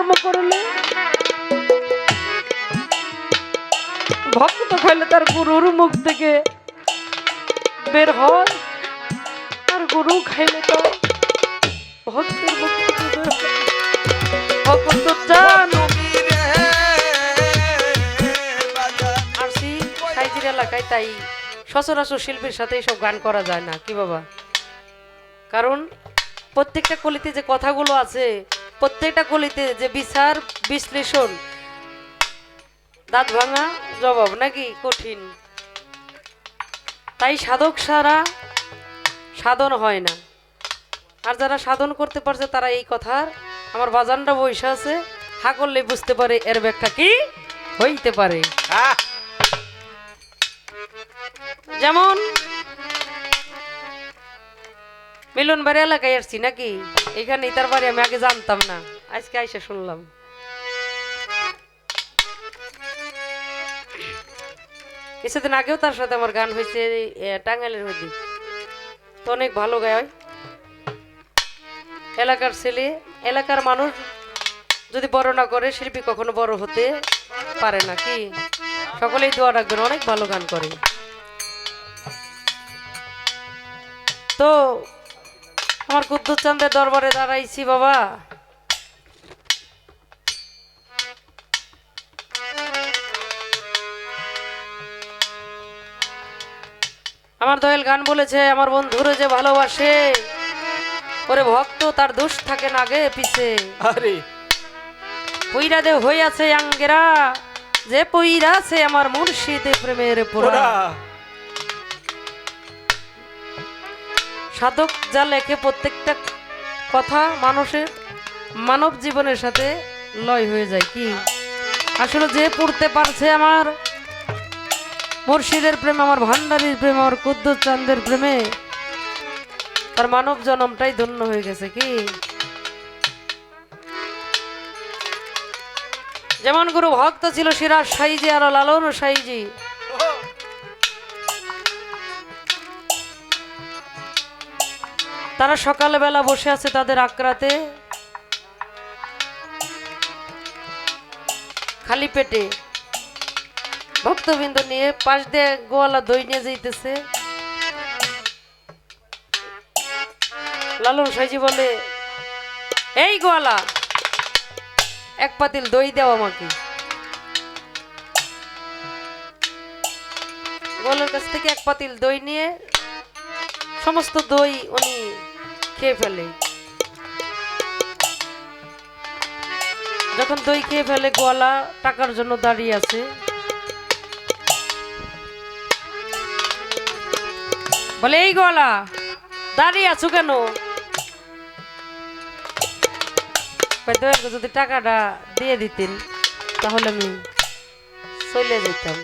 কর্ম করলে? ভক্ত খাইলে তার গুরুর মুখ থেকে বের হয় আর গুরু খাইলে তো ভক্তের মুখ থেকে এলাকায় তাই সচরাচর শিল্পীর সাথে এইসব গান করা যায় না, কি বাবা? কারণ প্রত্যেকটা কলিতে যে কথাগুলো আছে প্রত্যেকটা কলিতে যে বিচার বিশ্লেষণ দাঁত ভাঙা জবাব নাকি কঠিন? তাই সাধক সারা সাধন হয় না। আর যারা সাধন করতে পারছে তারা এই কথার আমার বাজানটা বৈশা আছে হা করলে বুঝতে পারে এর ব্যাখ্যা কি হইতে পারে। যেমন মিলন বাড়ি এলাকায় আসছি নাকি? এখানে তার বাড়ি আমি আগে জানতাম না। আজকে আইসা শুনলাম। কিছুদিন আগেও তার সাথে আমার গান হয়েছে টাঙ্গাইলের মধ্যে তো অনেক ভালো গায় এলাকার ছেলে, এলাকার মানুষ যদি বড় না করে, শিল্পী কখনো বড় হতে পারে না, কি? সকলেই দোয়া রাখবেন, অনেক ভালো গান করে। তো আমার কুদ্দুর চান্দের দরবারে দাঁড়াইছি বাবা। আমার দয়াল গান বলেছে আমার বন্ধুরে যে ভালোবাসে ওরে ভক্ত তার দোষ থাকে না আগে পিছে। আরে। পইরা দে হইয়াছে আঙ্গেরা যে পইরা আছে আমার মুর্শিদে প্রেমের পোড়া। সাধক যা লেখে প্রত্যেকটা কথা মানুষের মানব জীবনের সাথে লয় হয়ে যায় কি? আসলে যে পড়তে পারছে আমার মুর্শিদের প্রেম, আমার ভান্ডারির প্রেম, আমার কুদ্দুর চান্দের প্রেমে, তার মানব জনমটাই ধন্য হয়ে গেছে কি? যেমন গুরু ভক্ত ছিল সিরাজ সাইজি আর লালন সাইজি তারা সকালবেলা বসে আছে তাদের আকরাতে। খালি পেটে। ভক্তবৃন্দ নিয়ে পাশ দিয়ে গোয়ালা দই নিয়ে যাইতেছে। লালন সাইজি বলে, এই গোয়ালা, এক পাতিল দই দেওয়া আমাকে। গোয়ালার কাছ থেকে এক পাতিল দই নিয়ে সমস্ত দই উনি খেয়ে ফেলে? যখন দই খেয়ে ফেলে গোয়ালা টাকার জন্য দাঁড়িয়ে আছে। বলে, এই গোয়ালা দাঁড়িয়ে আছো কেন? যদি টাকাটা দিয়ে দিতেন, তাহলে আমি চলে যেতাম।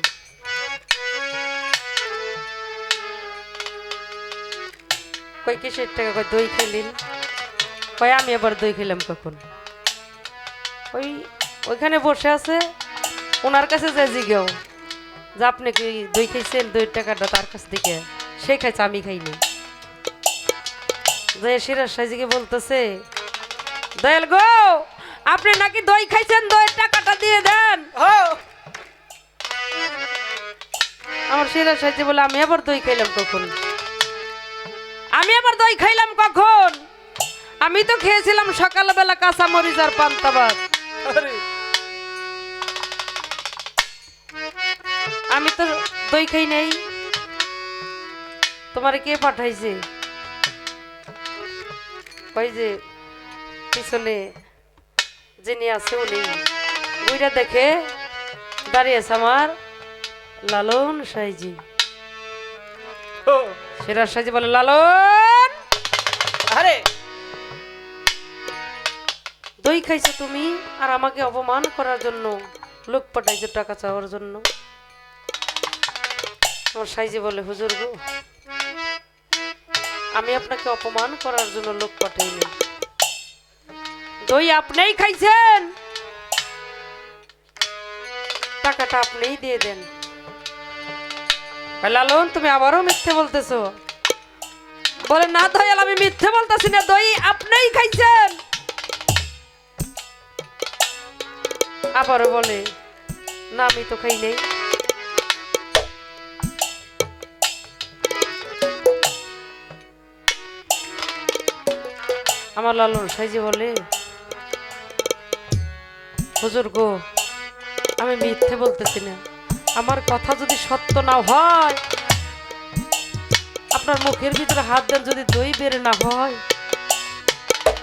কয় কিসের টাকা? কই দই খেলেন? কই আমি আবার দই খেলাম কখন? ওই ওইখানে বসে আছে ওনার কাছে যে জিগেও যে আপনি কি দই খাইছেন দইয়ের টাকাটা তার কাছ থেকে। সে খাইছে আমি খাইনি। যে সিরাজ সাইজিকে বলতেছে দয়াল গো আপনি নাকি দই খাইছেন? দইয়ের টাকাটা দিয়ে দেন। আমার সিরাজ সাইজি বলে আমি আবার দই খাইলাম কখন? আমি আবার দই খাইলাম কখন? আমি তো খেয়েছিলাম সকালবেলা কাঁচা মরিচ আর পান্তা ভাত আমি তো দই খাই নাই। তোমারে কে পাঠাইছে? ওই যে পিছনে যিনি আছে উনি। ওইটা দেখে দাঁড়িয়েছে আমার লালন সাইজি। ও, সেরা সাইজি বলে লালন। আরে দই খাইছো তুমি আর আমাকে অপমান করার জন্য লোক পাঠাইছো টাকা চাওয়ার জন্য। আমার সাইজি বলে হুজুর গো আমি আপনাকে অপমান করার জন্য লোক পাঠাইনি। দই আপনিই খাইছেন। টাকাটা আপনিই দিয়ে দেন। লালন, তুমি আবারও মিথ্যে বলতেছো। বলে, না দয়াল, আমি মিথ্যে বলতেছি না, দই আপনিই খাইছেন। আবারও বলে, না, আমি তো খাই নেই। আমার লালন সাইজি বলে, হুজুর গো, আমি মিথ্যে বলতেছি না। আমার কথা যদি সত্য না হয়, আপনার মুখের ভিতরে হাত দেন যদি দই বের না হয়,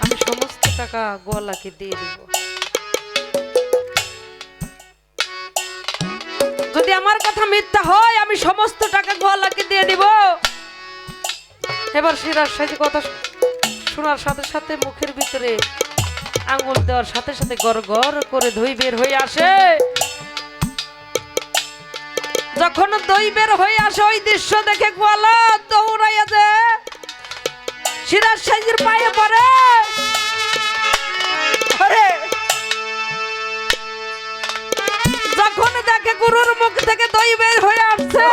আমি সমস্ত টাকা গোয়ালাকে দিয়ে দিব। যদি আমার কথা মিথ্যা হয়, আমি সমস্ত টাকা গোয়ালাকে দিয়ে দিব। এবার সিরাজ সাজি কথা শোনার সাথে সাথে মুখের ভিতরে আঙ্গুল দেওয়ার সাথে সাথে গড় গড় করে ধুই বের হয়ে আসে। যখন দই বের হয়ে আসে, ওই দৃশ্য দেখে গোয়ালা দৌড়াইয়া যে সিরাজ সাজির পায়ে পড়ে। যখন দেখে গুরুর মুখ থেকে দই বের হয়ে আসছে,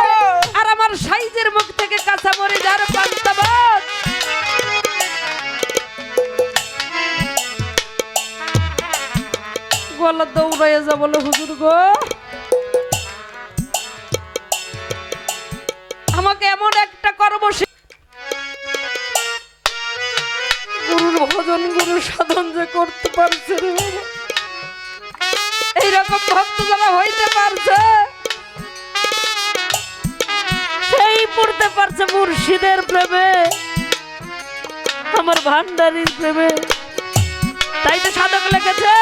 আর আমার সাইজের মুখ থেকে কাঁচা মরে যার পান্তাবাদ গলা দৌড়াইয়া যা বলে, হুজুর গো আমাকে এমন একটা কর্মশী গুরুর ভজন গুরুর সাধন যে করতে পারছে এইরকম ভক্ত যারা হইতে পারছে সেই পড়তে পারছে মুর্শিদের প্রেমে আমার ভান্ডারির প্রেমে। তাই তো সাধক লেগেছে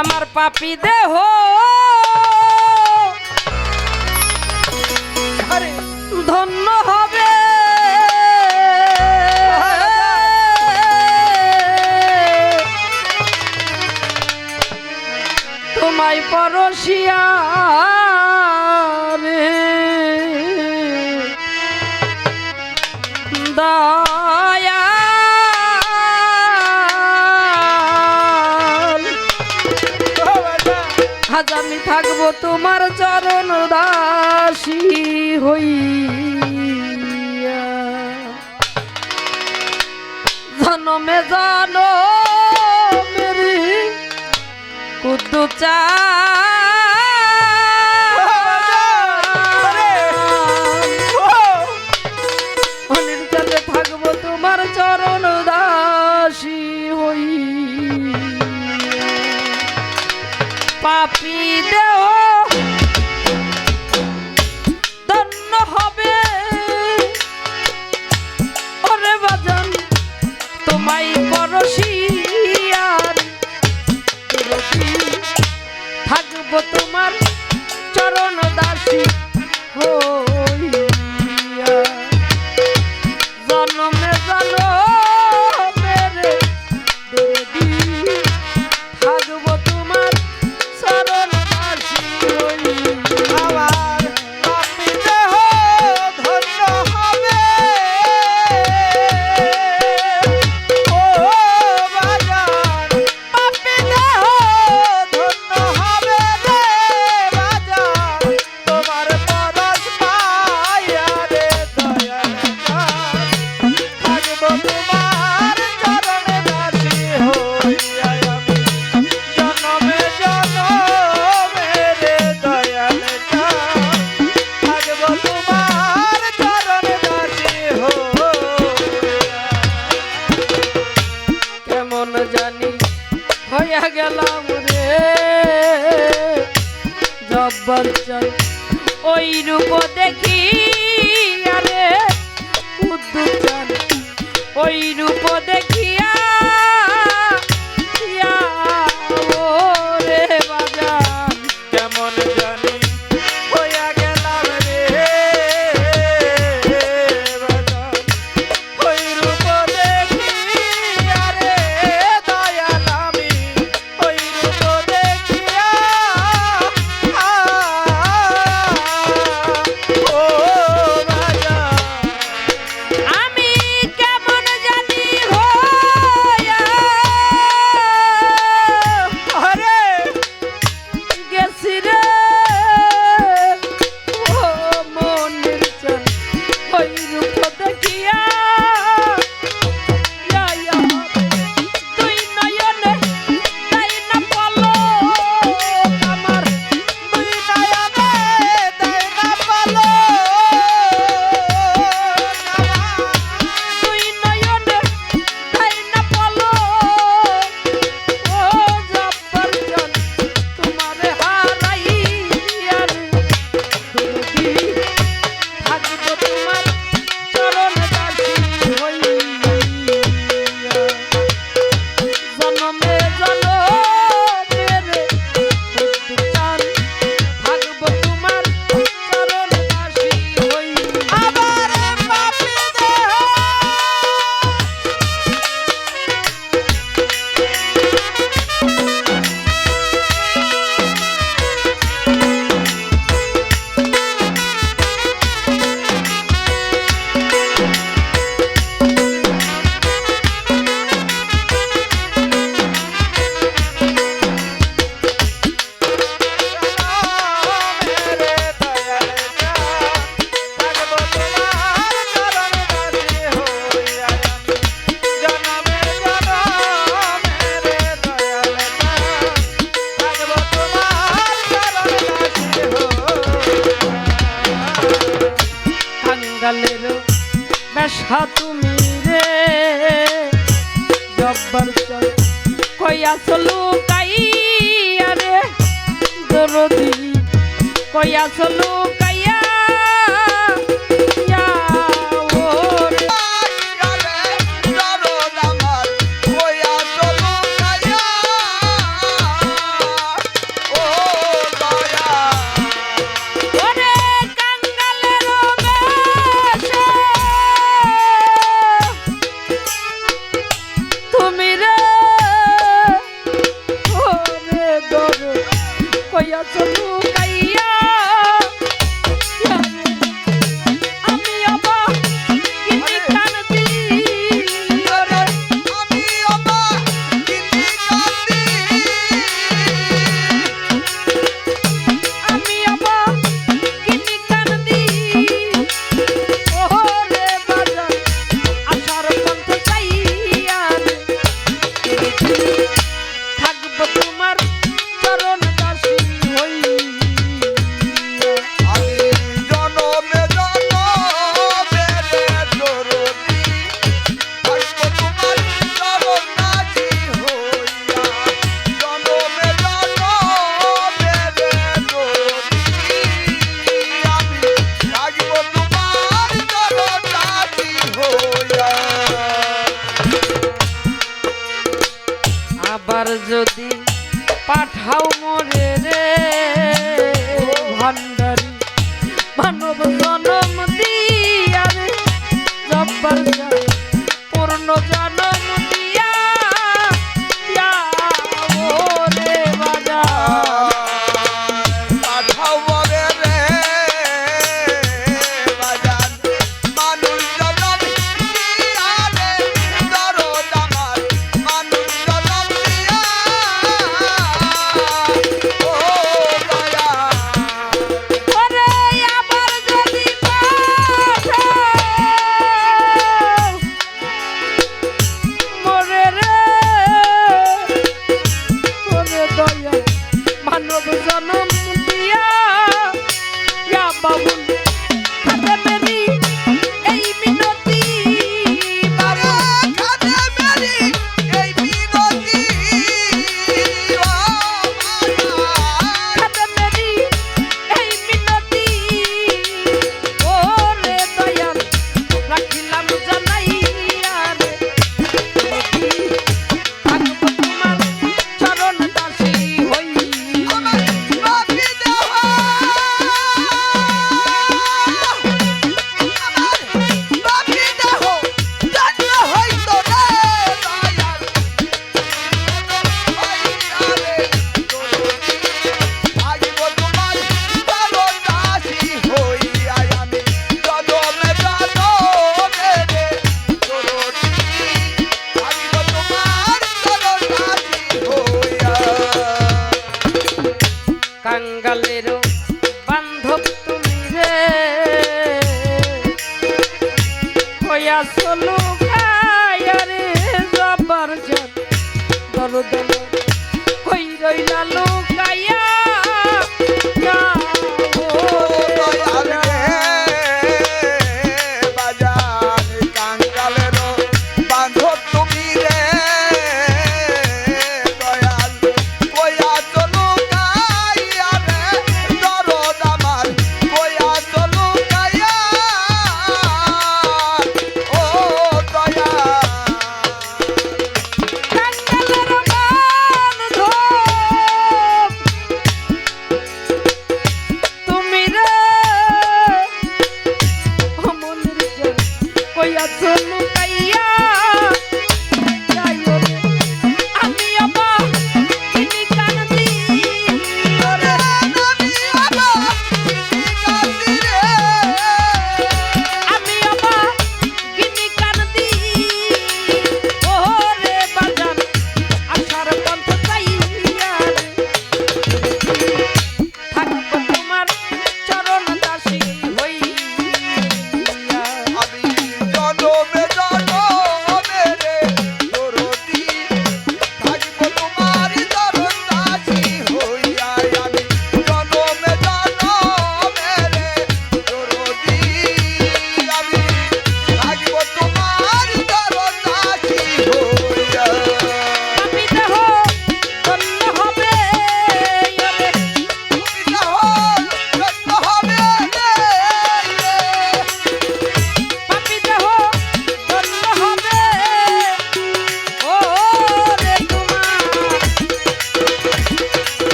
আমার পাপি দেহ। ধন্য হবে। তোমায় পরশিয়া আজ আমি থাকব তোমার চরণ দাসী হই জনমে জানো মেরি কুদ্দু চা জব্বর ওই রূপ দেখি আরে উদ্দুচন ওই রূপ দেখিয়া কইয়া বদল কই রইলালো